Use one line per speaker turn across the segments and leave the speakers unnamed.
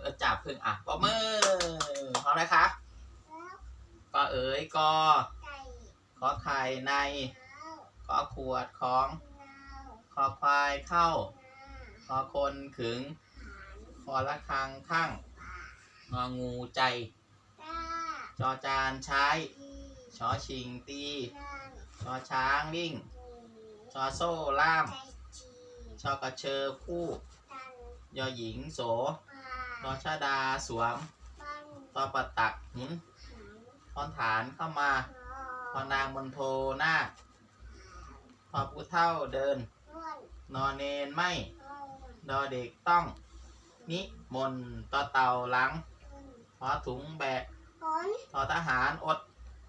เออจับพึ่งอะปรบมือพร้อมนะคะก็เอ๋ยกอขอไข่ใน
ข้าว
ขอขวดของขอควายเข้าขอคนขึงขอละคังข้าง
ง
องูใจจอจานใช้ชอชิงตี
นั่น
ชอช้างวิ่งชอโซ่ล่ามชอกระเชอคู่ ยอหญิงโส
ปลาร
อชาดาสวมตอประตักหิน
หัน
ทอฐานเข้ามาพ
อ
นางมนโทนาพอผู้เท่าเดิน
น
อนเนนไม่ ดอเด็กต้อง นิมนต์ต่อเต่าหลัง
ตุน
พอถุงแบก
ฝน
ทอทหารอด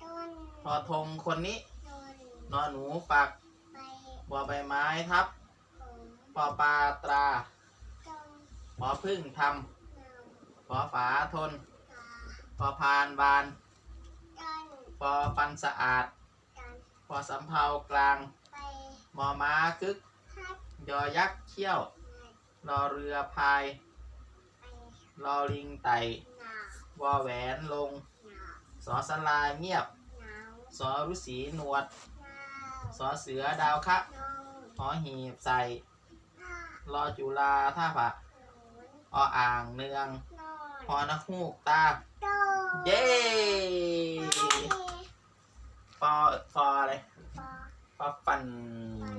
ตุน
ทอธงคนนี้
น
อนหนูฝักบัวใบไม้ทับ
ผม
ปอปลาตรา
จง
ปอพึ่งทำ อฝาทน
ตา
ปอพานบาน
ดัน
ปอฟันสะอาด
กัน
ปอสำเภากลาง มอม้าคึก ยอยักษ์เขี้ยว รอเรือพาย รอลิงไต่
ว
อแหวนลง สอสลาเงียบ สอรุสีหนวด สอเสือดาวคะหอหีบใส่
ร
อจุลาท่าผะออ่างเนือง
อน
พอนักฮูกตา
โต
เย้
ไป
ปอปออะไร
ปอ
ปอฟัน
ฟัน